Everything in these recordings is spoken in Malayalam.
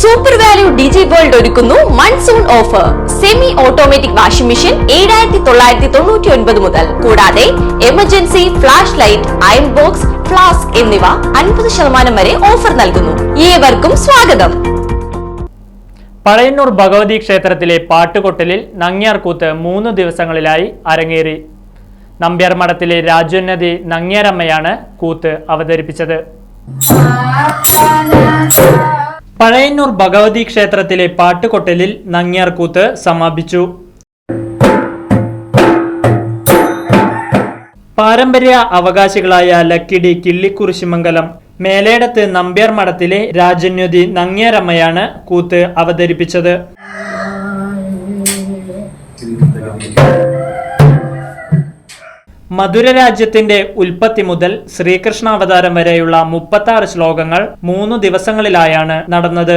സൂപ്പർ വാല്യൂ ഡിജി വേൾഡ് ഒരുക്കുന്നു. Monsoon offer semi automatic washing machine ഏഴായിരത്തി തൊള്ളായിരത്തി തൊണ്ണൂറ്റി ഒൻപത് മുതൽ. കൂടാതെ emergency flash light iron box flask എന്നിവ അൻപത് ശതമാനം വരെ ഓഫർ നൽകുന്നു. ഏവർക്കും സ്വാഗതം. പഴയന്നൂർ ഭഗവതി ക്ഷേത്രത്തിലെ പാട്ടുകൊട്ടലിൽ നങ്ങ്യാർകൂത്ത് മൂന്ന് ദിവസങ്ങളിലായി അരങ്ങേറി. നമ്പ്യാർ മഠത്തിലെ രാജോന്നതി നങ്ങ്യാരമ്മയാണ് കൂത്ത് അവതരിപ്പിച്ചത്. പഴയന്നൂർ ഭഗവതി ക്ഷേത്രത്തിലെ പാട്ടുകൊട്ടലിൽ നങ്ങ്യാർകൂത്ത് സമാപിച്ചു. പാരമ്പര്യ അവകാശികളായ ലക്കിടി കിള്ളിക്കുറിശിമംഗലം മേലേടത്ത് നമ്പ്യാർ മഠത്തിലെ രാജന്യുതി നങ്ങ്യാരമ്മയാണ് കൂത്ത് അവതരിപ്പിച്ചത്. മധുരരാജ്യത്തിന്റെ ഉൽപ്പത്തി മുതൽ ശ്രീകൃഷ്ണാവതാരം വരെയുള്ള മുപ്പത്തി ശ്ലോകങ്ങൾ മൂന്ന് ദിവസങ്ങളിലായാണ് നടന്നത്.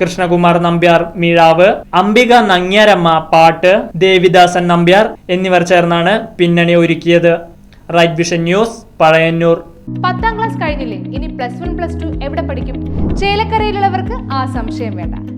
കൃഷ്ണകുമാർ നമ്പ്യാർ മീഴാവ് അംബിക നങ്ങ്യാരമ്മ പാട്ട് ദേവിദാസൻ നമ്പ്യാർ എന്നിവർ ചേർന്നാണ് പിന്നണി ഒരുക്കിയത്. Right vision news Pazhayannur. പത്താം ക്ലാസ് കഴിഞ്ഞില്ലേ? ഇനി പ്ലസ് വൺ പ്ലസ് ടു എവിടെ പഠിക്കും? ചേലക്കരയിലുള്ളവർക്ക് ആ സംശയം വേണ്ട.